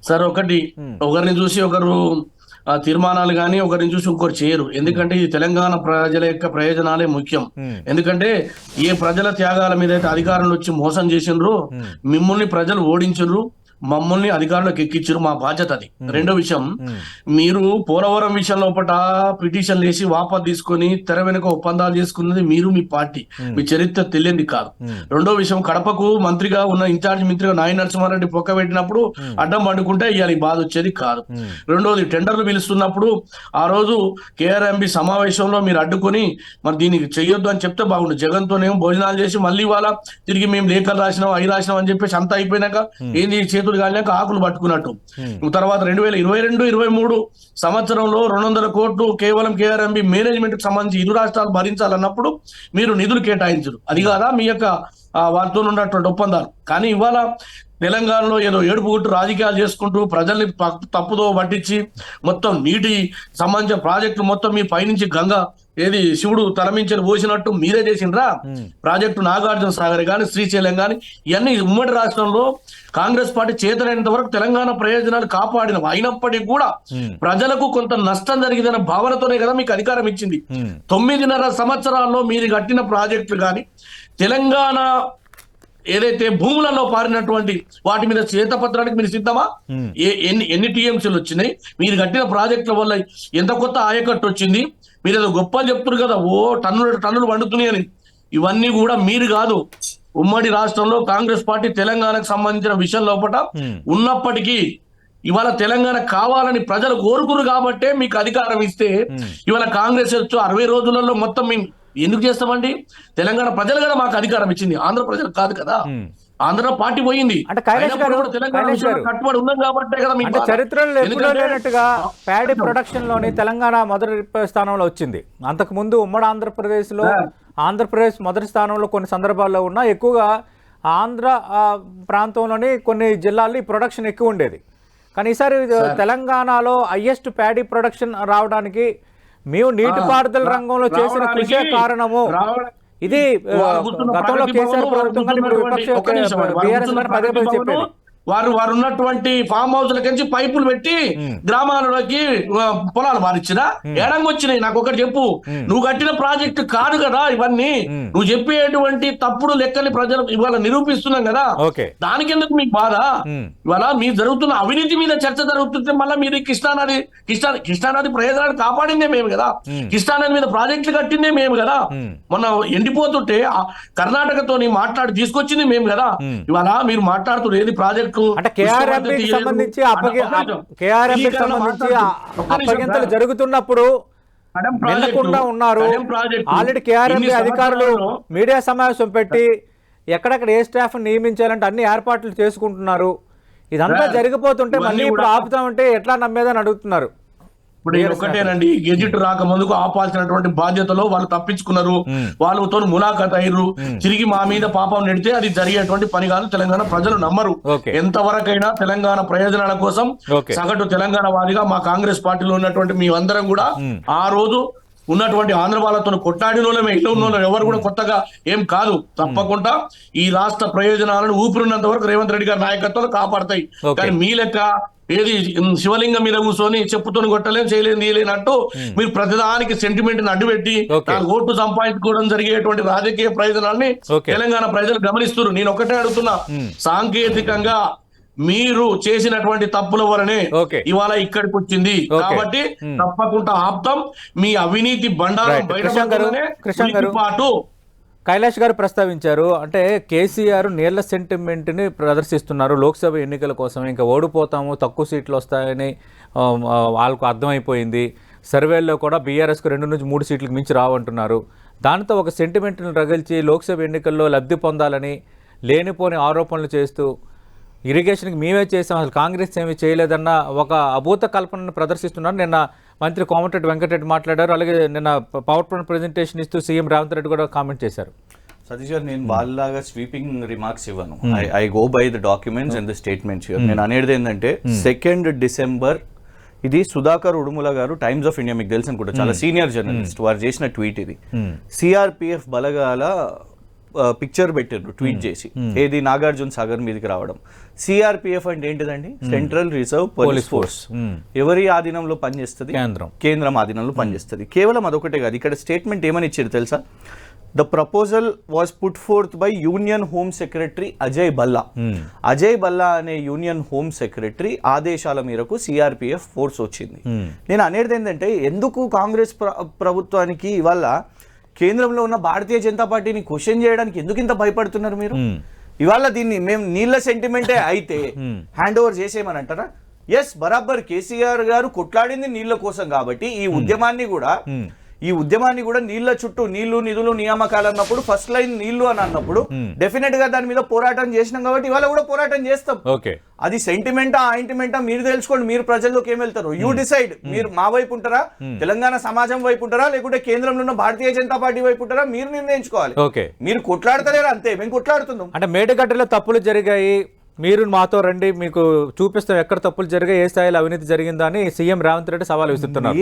[SPEAKER 2] సార్ ఒకటి ఒకరిని చూసి ఒకరు తీర్మానాలు కానీ ఒకరిని చూసి ఇంకొకరు చేయరు. ఎందుకంటే ఇది తెలంగాణ ప్రజల యొక్క ప్రయోజనాలే ముఖ్యం. ఎందుకంటే ఏ ప్రజల త్యాగాల మీద అయితే అధికారంలో వచ్చి మోసం చేసిండ్రో మిమ్మల్ని ప్రజలు ఓడించరు మమ్మల్ని అధికారంలోకి ఎక్కించారు మా బాధ్యత అది. రెండో విషయం మీరు పోలవరం విషయం లోపల పిటిషన్ వేసి వాపస్ తీసుకొని తెర వెనుక ఒప్పందాలు చేసుకున్నది మీరు మీ పార్టీ. మీ చరిత్ర తెలియంది కాదు. రెండో విషయం కడపకు మంత్రిగా ఉన్న ఇన్ఛార్జ్ మంత్రిగా నాయ నరసింహారెడ్డి పొక్క పెట్టినప్పుడు అడ్డం పండుకుంటే ఇవాళ బాధ వచ్చేది కాదు. రెండోది టెండర్లు పిలుస్తున్నప్పుడు ఆ రోజు కేఆర్ఎంబి సమావేశంలో మీరు అడ్డుకొని మరి దీనికి చెయ్యొద్దు అని చెప్తే బాగుండు. జగన్ తోనేమో భోజనాలు చేసి మళ్ళీ ఇవాళ తిరిగి మేము లేఖలు రాసినాం అవి రాసినాం అని చెప్పేసి అంతా అయిపోయినాక ఏంది ఈ చేతులు కాలినాక ఆకులు పట్టుకున్నట్టు. తర్వాత రెండు వేల ఇరవై రెండు ఇరవై మూడు సంవత్సరంలో రెండు వందల కోట్లు కేవలం కేఆర్ఎంబి మేనేజ్మెంట్కి సంబంధించి ఇరు రాష్ట్రాలు భరించాలన్నప్పుడు మీరు నిధులు కేటాయించరు. అది కాదా మీ యొక్క వారితో ఉన్నటువంటి ఒప్పందాలు. కానీ ఇవాళ తెలంగాణలో ఏదో ఏడుపు గుట్టు రాజకీయాలు చేసుకుంటూ ప్రజల్ని తప్పుదో పట్టించి మొత్తం నీటి సంబంధించిన ప్రాజెక్టులు మొత్తం మీ పైనుంచి గంగ ఏది శివుడు తలమించని పోసినట్టు మీరే చేసిండ్రా? ప్రాజెక్టు నాగార్జున సాగర్ గాని శ్రీశైలం గాని ఇవన్నీ ఉమ్మడి రాష్ట్రంలో కాంగ్రెస్ పార్టీ చేతనైనంత వరకు తెలంగాణ ప్రయోజనాలు కాపాడినవి అయినప్పటికీ కూడా ప్రజలకు కొంత నష్టం జరిగిందన్న భావనతోనే కదా మీకు అధికారం ఇచ్చింది. తొమ్మిదిన్నర సంవత్సరాల్లో మీరు కట్టిన ప్రాజెక్టులు కానీ తెలంగాణ ఏదైతే భూములలో పారినటువంటి వాటి మీద శ్వేతపత్రానికి మీరు సిద్ధమా? ఏ- ఎన్ని ఎన్ని టీఎంసీలు వచ్చినాయి? మీరు కట్టిన ప్రాజెక్టుల వల్ల ఎంత కొత్త ఆయకట్టు వచ్చింది? మీరు ఏదో గొప్పలు చెప్తున్నారు కదా ఓ టన్నులు టన్నులు వండుతున్నాయని. ఇవన్నీ కూడా మీరు కాదు. ఉమ్మడి రాష్ట్రంలో కాంగ్రెస్ పార్టీ తెలంగాణకు సంబంధించిన విషయం లోపల ఉన్నప్పటికీ ఇవాళ తెలంగాణ కావాలని ప్రజలు కోరుకురు కాబట్టే మీకు అధికారం ఇస్తే ఇవాళ కాంగ్రెస్ వచ్చు అరవై రోజులలో మొత్తం మేము ఎందుకు చేస్తామండి? తెలంగాణ ప్రజలు కూడా మాకు అధికారం ఇచ్చింది. ఆంధ్ర ప్రజలు కాదు కదా. ఆంధ్ర పార్టీ పోయింది. కట్టుబడి ఉన్నాం కాబట్టే కదా మీకు
[SPEAKER 1] అంటే
[SPEAKER 2] బాధ.
[SPEAKER 1] చరిత్రలో ఎప్పుడూ
[SPEAKER 2] ఎందుకంటే
[SPEAKER 1] లేనట్టుగా ప్యాడీ ప్రొడక్షన్లోని తెలంగాణ మొదటి స్థానంలో వచ్చింది. అంతకు ముందు ఉమ్మడి ఆంధ్రప్రదేశ్లో ఆంధ్రప్రదేశ్ మొదటి స్థానంలో కొన్ని సందర్భాల్లో ఉన్నా ఎక్కువగా ఆంధ్ర ప్రాంతంలోని కొన్ని జిల్లాల్లో ఈ ప్రొడక్షన్ ఎక్కువ ఉండేది. కానీ ఈసారి తెలంగాణలో హయ్యెస్ట్ ప్యాడీ ప్రొడక్షన్ రావడానికి మేము నీటిపారుదల రంగంలో చేసిన కృషే కారణము. ఇది గతంలో కేసీఆర్ ప్రభుత్వం కానీ విపక్ష బీఆర్ఎస్ గారు పదే చెప్పేది.
[SPEAKER 2] వారు వారు ఉన్నటువంటి ఫామ్ హౌస్ లకి పైపులు పెట్టి గ్రామాలలోకి పొలాలు మారిచ్చినా ఎడంగా వచ్చినాయి. నాకు ఒకటి చెప్పు. నువ్వు కట్టిన ప్రాజెక్టు కాదు కదా ఇవన్నీ. నువ్వు చెప్పేటువంటి తప్పుడు లెక్కని ప్రజలు ఇవాళ నిరూపిస్తున్నాం కదా. దానికి ఎందుకు మీకు బాధ. ఇవాళ మీ జరుగుతున్న అవినీతి మీద చర్చ జరుగుతుంటే మళ్ళీ మీరు కృష్ణానది కృష్ణా కృష్ణానది ప్రయోజనాలు కాపాడిందే మేము కదా. కృష్ణానది మీద ప్రాజెక్టులు కట్టిందే మేము కదా. మొన్న ఎండిపోతుంటే ఆ కర్ణాటకతోని మాట్లాడి తీసుకొచ్చింది మేము కదా. ఇవాళ మీరు మాట్లాడుతున్నారు ఏది ప్రాజెక్టు
[SPEAKER 1] అంటే కేఆర్ఎంపీకి సంబంధించి కేఆర్ఎంపీకి అప్పగింతలు జరుగుతున్నప్పుడు వెళ్ళకుండా ఉన్నారు. ఆల్రెడీ కేఆర్ఎంపీ అధికారులు మీడియా సమావేశం పెట్టి ఎక్కడెక్కడ ఏ స్టాఫ్ నియమించాలంటే అన్ని ఏర్పాట్లు చేసుకుంటున్నారు. ఇదంతా జరిగిపోతుంటే మళ్ళీ ఇప్పుడు ఆపుతామంటే ఎట్లా నమ్మేదని అడుగుతున్నారు.
[SPEAKER 2] ఇప్పుడు ఒకటేనండి గెజిట్ రాక ముందుకు ఆపాల్సినటువంటి బాధ్యతలో వాళ్ళు తప్పించుకున్నారు. వాళ్ళతో ములాఖాత్ అయ్యారు తిరిగి మా మీద పాపం నెడితే అది జరిగేటువంటి పని కాదు తెలంగాణ ప్రజలు నమ్మరు. ఎంతవరకైనా తెలంగాణ ప్రయోజనాల కోసం. సగటు తెలంగాణ వాదిగా మా కాంగ్రెస్ పార్టీలో ఉన్నటువంటి మీ అందరం కూడా ఆ రోజు ఉన్నటువంటి ఆంధ్ర వాళ్ళతో కొట్లాడిన వాళ్ళమే ఇల్లు ఉన్న ఎవరు కూడా కొత్తగా ఏం కాదు. తప్పకుండా ఈ రాష్ట్ర ప్రయోజనాలను ఊపిరినంత వరకు రేవంత్ రెడ్డి గారి నాయకత్వంలో కాపాడతాయి. కానీ మీ లెక్క ఏది శివలింగం మీద కూర్చొని చెప్పుతోని కొట్టలేం చేయలేం తీయలేనట్టు మీరు ప్రతిదానికి సెంటిమెంట్ అడ్డు పెట్టి ఓట్లు సంపాదించుకోవడం జరిగేటువంటి రాజకీయ ప్రయోజనాల్ని
[SPEAKER 1] ఓకే.
[SPEAKER 2] తెలంగాణ ప్రజలు గమనిస్తున్నారు నేను ఒకటే అడుగుతున్నా సాంకేతికంగా మీరు చేసినటువంటి తప్పుల వలనే. ఇవాళ ఇక్కడికి వచ్చింది. కాబట్టి తప్పకుండా ఆప్తం మీ అవినీతి బండారం. బయట పాటు
[SPEAKER 1] కైలాష్ గారు ప్రస్తావించారు అంటే కేసీఆర్ నీళ్ళ సెంటిమెంట్ని ప్రదర్శిస్తున్నారు లోక్సభ ఎన్నికల కోసం. ఇంకా ఓడిపోతాము తక్కువ సీట్లు వస్తాయని వాళ్ళకు అర్థమైపోయింది. సర్వేల్లో కూడా బీఆర్ఎస్కు రెండు నుంచి మూడు సీట్లకు మించి రావంటున్నారు. దాంతో ఒక సెంటిమెంట్ని రగిల్చి లోక్సభ ఎన్నికల్లో లబ్ధి పొందాలని లేనిపోని ఆరోపణలు చేస్తూ ఇరిగేషన్కి మేమే చేసాం. అసలు కాంగ్రెస్ ఏమీ చేయలేదన్న ఒక అభూత కల్పనను ప్రదర్శిస్తున్నారు నిన్న మంత్రి కోమటిరెడ్డి వెంకటరెడ్డి మాట్లాడారు. అలాగే నిన్న పవర్ పాయింట్ ప్రజెంటేషన్ ఇస్తూ సీఎం రేవంత్ రెడ్డి కూడా కామెంట్ చేశారు.
[SPEAKER 3] సతీష్ గారు నేను వాళ్ళలాగా స్వీపింగ్ రిమార్క్స్ ఇవ్వను. I I go by the documents and the statements నేను అనేది ఏంటంటే సెకండ్ డిసెంబర్ ఇది సుధాకర్ ఉడుముల గారు టైమ్స్ ఆఫ్ ఇండియా మీకు తెలుసు అనుకుంటా. చాలా సీనియర్ జర్నలిస్ట్ వారు చేసిన ట్వీట్ ఇది. సిఆర్పిఎఫ్ బలగాల పిక్చర్ పెట్టారు ట్వీట్ చేసి. ఏది నాగార్జున సాగర్ మీదకి రావడం. సిఆర్పిఎఫ్ అంటే ఏంటిదండి? సెంట్రల్ రిజర్వ్ పోలీస్ ఫోర్స్ ఎవరి ఆధీనంలో పనిచేస్తుంది?
[SPEAKER 1] కేంద్రం.
[SPEAKER 3] కేంద్రం ఆధీనంలో పనిచేస్తుంది. కేవలం అదొకటే కాదు ఇక్కడ స్టేట్మెంట్ ఏమని ఇచ్చారు తెలుసా? The proposal was put forth by union home secretary Ajay Bhalla Ajay Bhalla అనే యూనియన్ హోమ్ సెక్రటరీ ఆదేశాల మేరకు సిఆర్పిఎఫ్ ఫోర్స్ వచ్చింది. నేను అనేది ఏంటంటే ఎందుకు కాంగ్రెస్ ప్ర- ప్రభుత్వానికి ఇవాళ కేంద్రంలో ఉన్న భారతీయ జనతా పార్టీని క్వశ్చన్ చేయడానికి ఎందుకు ఇంత భయపడుతున్నారు మీరు? ఇవాళ దీన్ని మేము నీళ్ళ సెంటిమెంటే అయితే హ్యాండ్ ఓవర్ చేసేయమని అంటారా? ఎస్ బరాబర్ కేసీఆర్ గారు కొట్లాడింది నీళ్ళ కోసం కాబట్టి ఈ ఉద్యమాన్ని కూడా ఈ ఉద్యమాన్ని కూడా నీళ్ళ చుట్టూ నీళ్ళు నిధులు నియామకాలు అన్నప్పుడు ఫస్ట్ లైన్ నీళ్ళు అని అన్నప్పుడు డెఫినెట్గా దాని మీద పోరాటం చేసినాం కాబట్టి ఇవాళ కూడా పోరాటం చేస్తాం.
[SPEAKER 1] ఓకే
[SPEAKER 3] అది సెంటిమెంటా ఆయింటిమెంటా మీరు తెలుసుకోండి మీరు ప్రజల్లోకి ఏం వెళ్తారు. యూ డిసైడ్ మీరు మా వైపు ఉంటారా? తెలంగాణ సమాజం వైపు ఉంటారా? లేకుంటే కేంద్రంలో ఉన్న భారతీయ జనతా పార్టీ వైపు ఉంటారా? మీరు నిర్ణయించుకోవాలి.
[SPEAKER 1] ఓకే
[SPEAKER 3] మీరు కొట్లాడతలేరు అంతే. మేము కొట్లాడుతున్నాం.
[SPEAKER 1] అంటే మేడిగడ్డలో తప్పులు జరిగాయి మీరు మాతో రండి మీకు చూపిస్తాం ఎక్కడ తప్పులు జరిగాయి ఏ స్థాయిలో అవినీతి జరిగిందా అని సీఎం రేవంత్ రెడ్డి సవాల్
[SPEAKER 3] కట్టిందండి.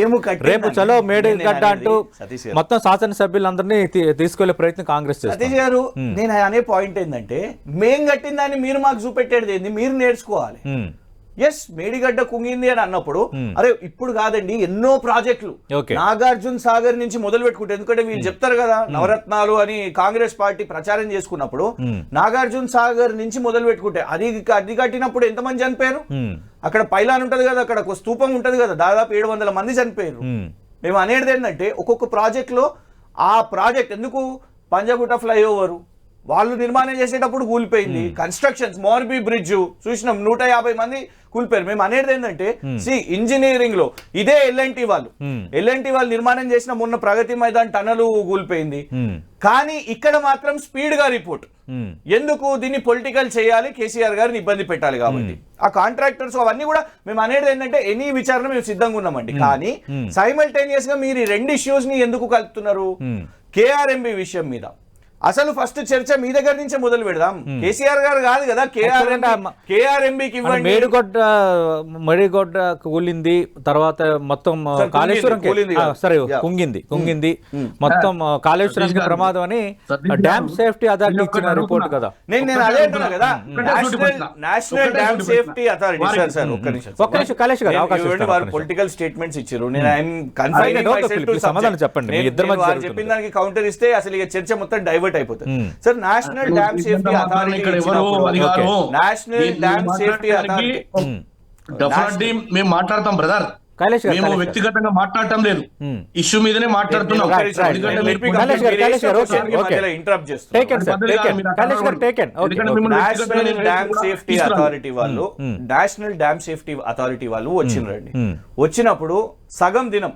[SPEAKER 1] రేపు చలో మేడిగడ్డ అంటూ. మొత్తం శాసనసభ్యులందరినీ తీసుకెళ్ళే ప్రయత్నం కాంగ్రెస్
[SPEAKER 3] సతీష్ గారు నేను అనే పాయింట్ ఏంటంటే మేం కట్టిన దాన్ని మీరు మాకు చూపెట్టేది ఏంది? మీరు నేర్చుకోవాలి. ఎస్ మేడిగడ్డ కుంగింది అని అన్నప్పుడు అరే ఇప్పుడు కాదండి ఎన్నో ప్రాజెక్టులు. నాగార్జున సాగర్ నుంచి మొదలు పెట్టుకుంటే ఎందుకంటే వీళ్ళు చెప్తారు కదా నవరత్నాలు అని కాంగ్రెస్ పార్టీ ప్రచారం చేసుకున్నప్పుడు నాగార్జున సాగర్ నుంచి మొదలు పెట్టుకుంటే అది అది కట్టినప్పుడు ఎంతమంది చనిపోయారు? అక్కడ పైలాన్ ఉంటది కదా అక్కడ ఒక స్తూపం ఉంటది కదా దాదాపు ఏడు వందల మంది చనిపోయారు. మేము అనేది ఏంటంటే ఒక్కొక్క ప్రాజెక్ట్లో ఆ ప్రాజెక్ట్ ఎందుకు? పంజాగుట్ట ఫ్లైఓవర్. వాళ్ళు నిర్మాణం చేసేటప్పుడు కూలిపోయింది. కన్స్ట్రక్షన్స్ మోర్బీ బ్రిడ్జ్ చూసినాం నూట యాభై మంది కూలిపోయారు. మేము అనేది ఏంటంటే సి ఇంజనీరింగ్లో ఇదే ఎల్ఎన్టీ వాళ్ళు.
[SPEAKER 1] Hmm.
[SPEAKER 3] ఎల్ఎన్టీ వాళ్ళు నిర్మాణం చేసిన మొన్న ప్రగతి మైదాన్ టనలు కూలిపోయింది.
[SPEAKER 1] ఉమ్,
[SPEAKER 3] కానీ ఇక్కడ మాత్రం స్పీడ్గా రిపోర్ట్ ఎందుకు దీన్ని పొలిటికల్ చేయాలి కేసీఆర్ గారిని ఇబ్బంది పెట్టాలి కాబట్టి. ఆ కాంట్రాక్టర్స్ అవన్నీ కూడా మేము అనేది ఏంటంటే ఎనీ విచారణ మేము సిద్ధంగా ఉన్నామండి. కానీ సైమల్టేనియస్గా మీరు ఈ రెండు ఇష్యూస్ని ఎందుకు కలుపుతున్నారు?
[SPEAKER 1] Hmm.
[SPEAKER 3] కేఆర్ఎంబి విషయం మీద. అసలు ఫస్ట్ చర్చ మీ దగ్గర నుంచే మొదలు పెడదాం కేసీఆర్ గారు కాదు కదా కేఆర్ఎంబికి ఇవ్వండి
[SPEAKER 1] మేడిగొడ్డ మేడిగొడ్డ కూలింది తర్వాత మొత్తం కాళేశ్వరం. సరే. కుంగింది కుంగింది మొత్తం
[SPEAKER 2] గారు.
[SPEAKER 1] ప్రమాదం అని డ్యామ్ సేఫ్టీ అథారిటీ ఇచ్చిన రిపోర్ట్. కదా
[SPEAKER 3] నేను నేను అదే అంటున్నా కదా national dam safety. Authority sir sir ఒక్క నిమిషం
[SPEAKER 1] ఒక్క నిమిషం, కైలాష్ గారు, అవకాశం నిమిషం.
[SPEAKER 3] పొలిటికల్ స్టేట్మెంట్స్ ఇచ్చారు నేను ఐఎమ్
[SPEAKER 1] మీరు సమాధానం చెప్పండి. ఇద్దరి.
[SPEAKER 3] చెప్పిన దానికి కౌంటర్ ఇస్తే అసలు ఇక చర్చ మొత్తం డైవర్ట్ అయిపోతుంది.
[SPEAKER 1] Hmm.
[SPEAKER 3] Sir national dam safety authority national dam safety authority
[SPEAKER 2] definitely మేము మాట్లాడతాం బ్రదర్
[SPEAKER 1] కైలాష్ గారు
[SPEAKER 2] మేము. వ్యక్తిగతంగా మాట్లాడటం లేదు.
[SPEAKER 1] Hmm.
[SPEAKER 2] ఇష్యూ మీదనే మాట్లాడుతున్నాం.
[SPEAKER 3] వాళ్ళు. నేషనల్ డ్యామ్ సేఫ్టీ అథారిటీ వాళ్ళు వచ్చిండ్రండి
[SPEAKER 1] మ్మ్.
[SPEAKER 3] వచ్చినప్పుడు సగం దినం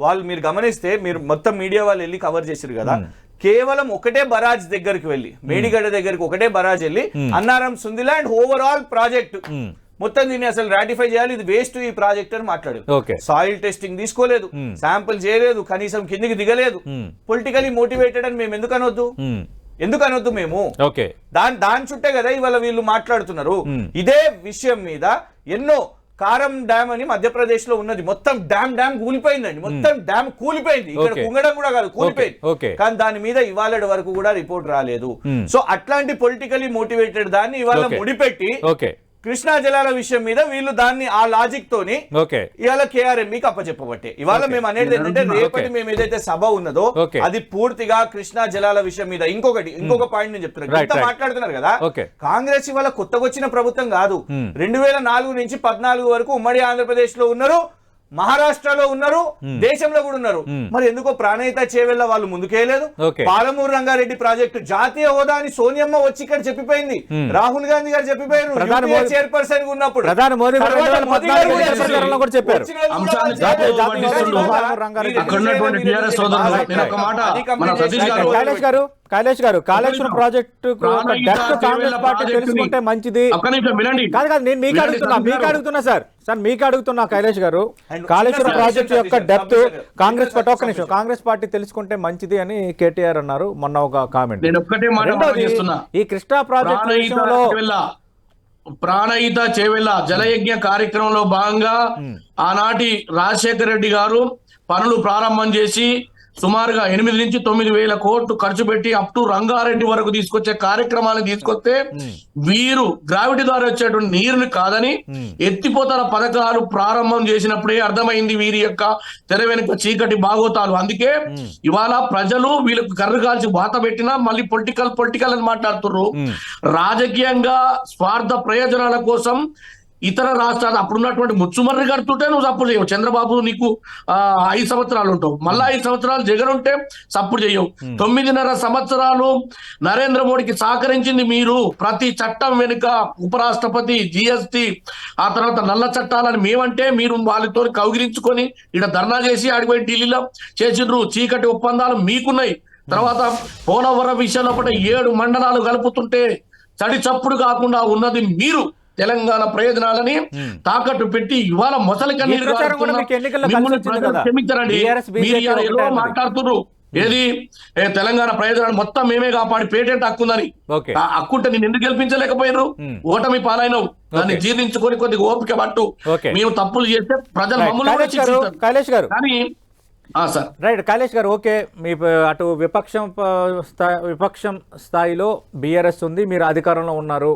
[SPEAKER 3] వాళ్ళు మీరు గమనిస్తే మీరు మొత్తం మీడియా వాళ్ళు వెళ్ళి కవర్ చేసిరు కదా. కేవలం ఒకటే బరాజ్ దగ్గరికి వెళ్ళి మేడిగడ్డ దగ్గరికి ఒకటే బరాజ్ వెళ్ళి Annaram Sundilla and overall project
[SPEAKER 1] మ్మ్.
[SPEAKER 3] మొత్తం దీన్ని అసలు రాటిఫై చేయాలి ఇది వేస్ట్ ఈ ప్రాజెక్ట్ అని
[SPEAKER 1] Okay.
[SPEAKER 3] సాయిల్ టెస్టింగ్ తీసుకోలేదు శాంపుల్ చేయలేదు కనీసం కిందికి దిగలేదు. పొలిటికలీ మోటివేటెడ్ అని మేము ఎందుకు అనొద్దు? ఎందుకు అనొద్దు మేము?
[SPEAKER 1] ఓకే
[SPEAKER 3] దాని దాని చుట్టే కదా ఇవాళ వీళ్ళు మాట్లాడుతున్నారు. ఇదే విషయం మీద ఎన్నో కారం డ్యామ్ అని మధ్యప్రదేశ్లో ఉన్నది మొత్తం డ్యామ్ డ్యామ్ కూలిపోయిందండి మొత్తం డ్యామ్ కూలిపోయింది ఇక్కడ. కుంగడం కూడా కాదు కూలిపోయింది. కానీ దాని మీద ఇవాళ వరకు కూడా రిపోర్ట్ రాలేదు. సో అట్లాంటి పొలిటికలీ మోటివేటెడ్ దాన్ని ఇవాళ. ముడిపెట్టి కృష్ణా జలాల విషయం మీద వీళ్ళు దాన్ని ఆ లాజిక్ తోని ఇవాళ కేఆర్ఎంబికి అప్పచెప్పబట్టే ఇవాళ. మేము అనేది ఏంటంటే. రేపటి మేము ఏదైతే సభ ఉన్నదో. అది పూర్తిగా కృష్ణా జలాల విషయం మీద ఇంకొకటి ఇంకొక పాయింట్ నేను చెప్తున్నాను ఇంత. మాట్లాడుతున్నారు కదా. కాంగ్రెస్ ఇవాళ కొత్తగా వచ్చిన ప్రభుత్వం కాదు. రెండు వేల నాలుగు నుంచి పద్నాలుగు వరకు ఉమ్మడి ఆంధ్రప్రదేశ్లో ఉన్నారు మహారాష్ట్రలో ఉన్నారు దేశంలో కూడా ఉన్నారు. మరి ఎందుకో ప్రాణహిత చేవెళ్ళ వాళ్ళు ముందుకేయలేదు. పాలమూరు రంగారెడ్డి ప్రాజెక్టు జాతీయ హోదా అని సోనియమ్మ వచ్చి ఇక్కడ చెప్పిపోయింది. రాహుల్ గాంధీ గారు చెప్పిపోయారు. చైర్పర్సన్ ఉన్నప్పుడు.
[SPEAKER 1] ప్రధాని మోదీ కూడా
[SPEAKER 3] తర్వాత
[SPEAKER 1] 2014
[SPEAKER 3] మోదీ గారు కూడా
[SPEAKER 1] ఎన్నికల ప్రచారంలో కూడా చెప్పారు.
[SPEAKER 2] అక్కడ ఉన్నటువంటి సోదరులు, ఒక మాట, మన సతీష్ గారు-
[SPEAKER 1] కైలాష్ గారు కాళేశ్వరం. ప్రాజెక్టు కాంగ్రెస్ పార్టీ తెలుసుకుంటే మంచిది
[SPEAKER 2] ఒక్క నిమిషం వినండి
[SPEAKER 1] కాదు కాదు నేను మీకు అడుగుతున్నా మీకు. అడుగుతున్నా సార్ సార్ మీకు అడుగుతున్నా కైలాష్ గారు కాళేశ్వరం ప్రాజెక్టు యొక్క డెప్త్. కాంగ్రెస్ పార్టీ ఒక్క నిమిషం. కాంగ్రెస్ పార్టీ తెలుసుకుంటే మంచిది అని కేటీఆర్ అన్నారు మొన్న ఒక కామెంట్. ఈ కృష్ణా ప్రాజెక్టు
[SPEAKER 2] ప్రాణహిత
[SPEAKER 1] విషయంలో
[SPEAKER 2] ప్రాణహిత చేవెళ్ళ జలయజ్ఞ కార్యక్రమంలో భాగంగా ఆనాటి రాజశేఖర రెడ్డి గారు పనులు ప్రారంభం చేసి సుమారుగా ఎనిమిది నుంచి తొమ్మిది వేల కోట్లు ఖర్చు పెట్టి అప్ టు రంగారెడ్డి వరకు తీసుకొచ్చే కార్యక్రమాలను తీసుకొస్తే వీరు గ్రావిటీ ద్వారా వచ్చేటువంటి నీరుని కాదని ఎత్తిపోతల పథకాలు ప్రారంభం చేసినప్పుడే అర్థమైంది వీరి యొక్క తెర వెనుక చీకటి బాగోతాలు. అందుకే ఇవాళ ప్రజలు వీళ్ళకు కర్రు కాల్చి వాత పెట్టినా మళ్ళీ పొలిటికల్ పొలిటికల్ అని మాట్లాడుతున్నారు రాజకీయంగా స్వార్థ ప్రయోజనాల కోసం ఇతర రాష్ట్రాలు అప్పుడున్నటువంటి ముచ్చుమర్రి కడుతుంటే నువ్వు సపోర్ట్ చేయవు. చంద్రబాబు నీకు ఐదు సంవత్సరాలు ఉంటావు. మళ్ళా ఐదు సంవత్సరాలు జగన్ ఉంటే సపోర్ట్ చేయవు. తొమ్మిదిన్నర సంవత్సరాలు నరేంద్ర మోడీకి సహకరించింది మీరు. ప్రతి చట్టం వెనుక ఉపరాష్ట్రపతి జిఎస్టి ఆ తర్వాత నల్ల చట్టాలని మేమంటే మీరు వాళ్ళతో కౌగిలించుకొని ఇక్కడ ధర్నా చేసి ఆడిపోయి ఢిల్లీలో చేసిండ్రు. చీకటి ఒప్పందాలు మీకున్నాయి. తర్వాత పోలవరం విషయంలో ఏడు మండలాలు కలుపుతుంటే చడి చప్పుడు కాకుండా ఉన్నది మీరు. తెలంగాణ ప్రయోజనాలని తాకట్టు పెట్టి ఇవాళ మొసలి కన్నీరు. క్షమించరండి. మీరు. మాట్లాడుతున్నారు. ఏది? తెలంగాణ ప్రయోజనాలు మొత్తం మేమే కాపాడి పేటెంట్ హక్కుందని. హక్కుంటే నేను ఎందుకు గెలిపించలేకపోయినారు. ఓటమి పాలైనవు. దాన్ని. జీర్ణించుకొని కొద్దిగా ఓపిక పట్టు. మేము తప్పులు చేస్తే ప్రజలు. మమ్మల్ని
[SPEAKER 1] కైలాష్ గారు
[SPEAKER 2] కానీ సార్.
[SPEAKER 1] రైట్. కైలేష్ గారు ఓకే. మీ అటు విపక్షం విపక్షం స్థాయిలో బీఆర్ఎస్ ఉంది. మీరు అధికారంలో ఉన్నారు.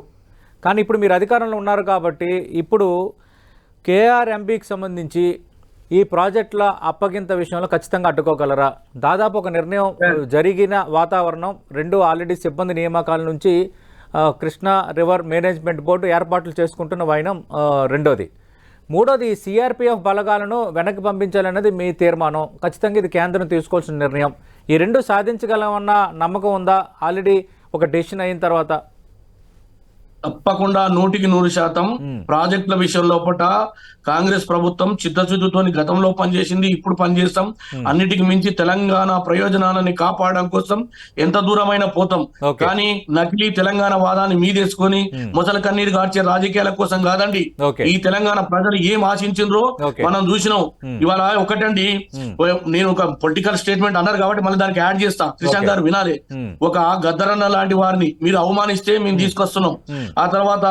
[SPEAKER 1] కానీ ఇప్పుడు మీరు అధికారంలో ఉన్నారు కాబట్టి ఇప్పుడు కేఆర్ఎంబీకి సంబంధించి ఈ ప్రాజెక్టుల అప్పగింత విషయంలో ఖచ్చితంగా అడ్డుకోగలరా? దాదాపు ఒక నిర్ణయం జరిగిన వాతావరణం రెండు ఆల్రెడీ సిబ్బంది నియామకాల నుంచి కృష్ణా రివర్ మేనేజ్మెంట్ బోర్డు ఏర్పాట్లు చేసుకుంటున్న వైనం రెండోది. మూడోది సిఆర్పిఎఫ్ బలగాలను వెనక్కి పంపించాలన్నది మీ తీర్మానం. ఖచ్చితంగా ఇది కేంద్రం తీసుకోవాల్సిన నిర్ణయం. ఈ రెండు సాధించగలమన్న నమ్మకం ఉందా? ఆల్రెడీ ఒక డెసిషన్ అయిన తర్వాత.
[SPEAKER 2] తప్పకుండా నూటికి నూరు శాతం ప్రాజెక్టుల విషయం లోపల కాంగ్రెస్ ప్రభుత్వం చిత్తశుద్ధితో గతంలో పనిచేసింది ఇప్పుడు పనిచేస్తాం. అన్నిటికి మించి తెలంగాణ ప్రయోజనాలని కాపాడడం కోసం ఎంత దూరమైన పోతాం. కానీ నకిలీ తెలంగాణ వాదాన్ని మీదేసుకొని మొసల కన్నీరు గార్చే రాజకీయాల కోసం కాదండి. ఈ తెలంగాణ ప్రజలు ఏం ఆశించిండ్రో. మనం చూసినాం. ఇవాళ ఒకటండి. నేను ఒక పొలిటికల్ స్టేట్మెంట్ అన్నారు కాబట్టి మళ్ళీ దానికి యాడ్ చేస్తా. శ్రీశాంత్ గారు వినాలి. ఒక గద్దరన్న లాంటి వారిని మీరు అవమానిస్తే మేము తీసుకొస్తున్నాం. ఆ తర్వాత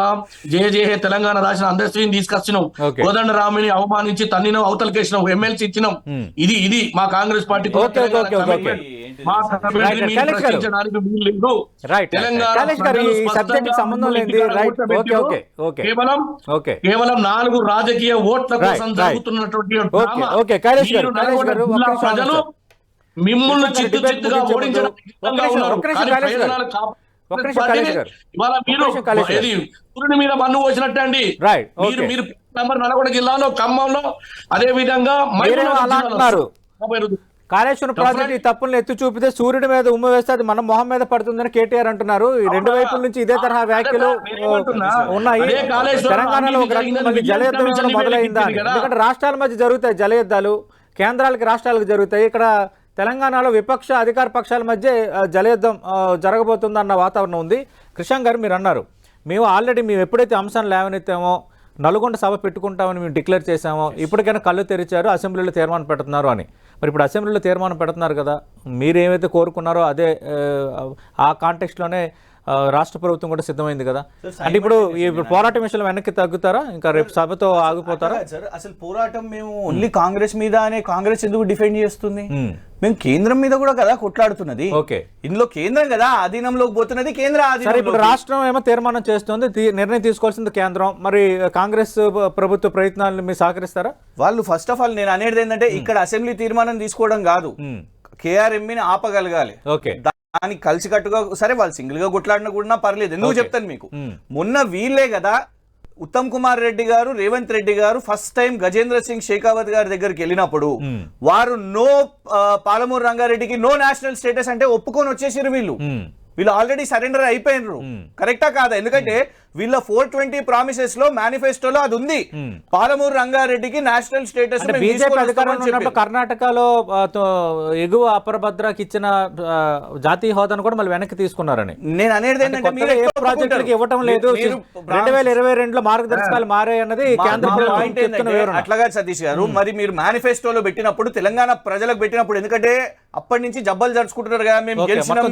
[SPEAKER 2] జయ జయ హే తెలంగాణ రాసిన అందశ్రీని తీసుకొచ్చినాం
[SPEAKER 1] Okay.
[SPEAKER 2] కోదండరామిని అవమానించి తన్నినం అవతలకేసినాం ఎమ్మెల్సీ ఇచ్చినాం
[SPEAKER 1] Hmm.
[SPEAKER 2] ఇది ఇది మా కాంగ్రెస్ పార్టీ. కేవలం నాలుగు రాజకీయ ఓట్ల కోసం. జరుగుతున్నటువంటి ప్రజలు మిమ్మల్ని చిత్తు
[SPEAKER 1] నిమిషం
[SPEAKER 2] చిత్తుగా
[SPEAKER 1] debate
[SPEAKER 2] ఇవాళ మీరు సూర్యుని మీద మన్ను పోసినట్టే అండి. మీరు నంబర్ నల్గొండ జిల్లాలో ఖమ్మంలో అదే విధంగా
[SPEAKER 1] కాళేశ్వరం ప్రాజెక్ట్ ఈ తప్పులను ఎత్తి చూపితే సూర్యుడి మీద ఉమ్మ వేస్తే అది మన మొహం మీద పడుతుందని కేటీఆర్ అంటున్నారు. ఈ రెండు? వైపుల నుంచి ఇదే తరహా వ్యాఖ్యలు? ఉన్నాయి. తెలంగాణలో ఒక రకంగా జలయుద్ధం మొదలైందా. ఎందుకంటే రాష్ట్రాల మధ్య జరుగుతాయి జలయుద్ధాలు కేంద్రాలకి రాష్ట్రాలకు జరుగుతాయి. ఇక్కడ తెలంగాణలో విపక్ష అధికార పక్షాల మధ్య జలయుద్ధం జరగబోతుందన్న వాతావరణం ఉంది. కృషాంక్ గారు మీరు అన్నారు మేము ఆల్రెడీ మేము ఎప్పుడైతే అంశాన్ని లేవనెత్తామో నల్గొండ సభ పెట్టుకుంటామని మేము డిక్లేర్ చేశామో ఇప్పటికైనా కళ్ళు తెరిచారు అసెంబ్లీలో తీర్మానం పెడుతున్నారు అని. మరి ఇప్పుడు అసెంబ్లీలో తీర్మానం పెడుతున్నారు కదా మీరు ఏమైతే కోరుకున్నారో అదే ఆ, కాంటెక్స్ట్లోనే రాష్ట్ర ప్రభుత్వం కూడా సిద్ధమైంది కదా. అంటే ఇప్పుడు ఈ పోరాటం విషయంలో వెనక్కి తగ్గుతారా? ఇంకా రేపు సభతో ఆగిపోతారా?
[SPEAKER 3] సార్ అసలు పోరాటం మేము ఓన్లీ కాంగ్రెస్ మీద అనే కాంగ్రెస్ ఎందుకు డిఫెండ్ చేస్తుంది?
[SPEAKER 1] మ్మ్.
[SPEAKER 3] కేంద్రం మీద కూడా కదా కొట్లాడుతున్నది.
[SPEAKER 1] ఓకే.
[SPEAKER 3] ఇందులో కేంద్రం కదా ఆధీనంలోకి పోతున్నది కేంద్ర
[SPEAKER 1] సరే ఇప్పుడు రాష్ట్రం ఏమో తీర్మానం చేస్తుంది నిర్ణయం తీసుకోవాల్సింది కేంద్రం. మరి కాంగ్రెస్ ప్రభుత్వ ప్రయత్నాలను మీరు సహకరిస్తారా?
[SPEAKER 3] వాళ్ళు ఫస్ట్ ఆఫ్ ఆల్ నేను అనేది ఏంటంటే ఇక్కడ అసెంబ్లీ తీర్మానం తీసుకోవడం కాదు. కేఆర్ఎంని ఆపగలగాలి.
[SPEAKER 1] ఓకే.
[SPEAKER 3] దానికి కలిసికట్టుగా సరే వాళ్ళు సింగిల్గా కొట్లాడినా కూడా పర్లేదు ఎందుకు. చెప్తాను మీకు. మొన్న వీళ్ళే కదా ఉత్తమ్ కుమార్ రెడ్డి గారు రేవంత్ రెడ్డి గారు ఫస్ట్ టైం గజేంద్ర సింగ్ షేకావత్ గారి దగ్గరికి వెళ్ళినప్పుడు. వారు నో పాలమూరు రంగారెడ్డికి నో నేషనల్ స్టేటస్ అంటే ఒప్పుకొని వచ్చేసారు వీళ్ళు. వీళ్ళు ఆల్రెడీ సరెండర్ అయిపోయినరు. కరెక్టా కాదా ఎందుకంటే వీళ్ళ ఫోర్ ట్వంటీ ప్రామిసెస్లో మేనిఫెస్టోలో అది ఉంది.
[SPEAKER 1] మ్మ్.
[SPEAKER 3] పాలమూరు రంగారెడ్డికి నేషనల్ స్టేటస్
[SPEAKER 1] కర్ణాటకలో ఎగువ అపర భద్రకి ఇచ్చిన జాతీయ హోదాను కూడా మళ్ళీ వెనక్కి తీసుకున్నారని.
[SPEAKER 3] నేను అనేది ఏంటంటే మీరు
[SPEAKER 1] ఏ ప్రాజెక్టులకి? ఇవ్వటం లేదు. రెండు వేల ఇరవై రెండులో మార్గదర్శకాలు మారాయి అన్నది
[SPEAKER 3] అట్లాగా సతీష్ గారు మరి మీరు మేనిఫెస్టోలో పెట్టినప్పుడు తెలంగాణ ప్రజలకు పెట్టినప్పుడు ఎందుకంటే అప్పటి నుంచి జబ్బలు జరుచుకుంటున్నారు కదా మేము గెలిచినాం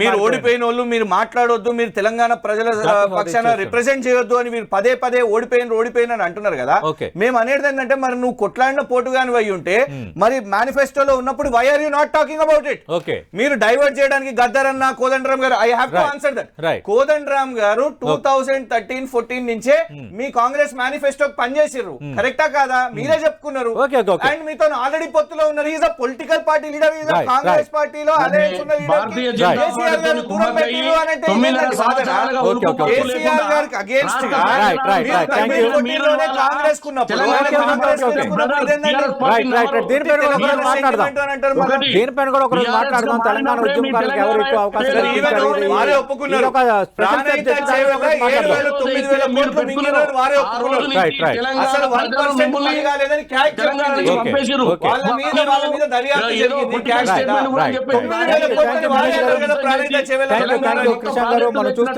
[SPEAKER 3] మీరు. ఓడిపోయిన వాళ్ళు మీరు మాట్లాడొద్దు మీరు తెలంగాణ ప్రజల పక్షాన. రిప్రజెంట్ చేయొద్దు అని మీరు పదే పదే ఓడిపోయిన ఓడిపోయిన అని అంటున్నారు కదా. మేము అనేది ఏంటంటే మరి నువ్వు కొట్లాడిన పోటుగాని అయి ఉంటే మరి మేనిఫెస్టోలో ఉన్నప్పుడు why are you not talking about it
[SPEAKER 1] okay.
[SPEAKER 3] మీరు డైవర్ట్ చేయడానికి గద్దరన్న కోదండరామ్ గారు I have to. Answer that. Kodandaram గారు టూ థౌసండ్ థర్టీన్ ఫోర్టీన్ నుంచే మీ కాంగ్రెస్ మేనిఫెస్టో పనిచేసారు కరెక్టా కాదా? మీరే చెప్పుకున్నారు. అండ్ మీతో ఆల్రెడీ పొత్తులో ఉన్నారు. Is a political party leader is Congress. పార్టీలో అదే ఉన్న కేసీఆర్ గారు
[SPEAKER 2] పార్టీతో
[SPEAKER 3] దూరం
[SPEAKER 2] కుమ్మక్కై
[SPEAKER 3] పెట్టిరు అని
[SPEAKER 1] దీనిపైన కూడా ఒకరోజు మాట్లాడదాం. తెలంగాణ ఉద్యమకారులకు ఎవరు ఎక్కువ అవకాశం మనం చూస్తున్న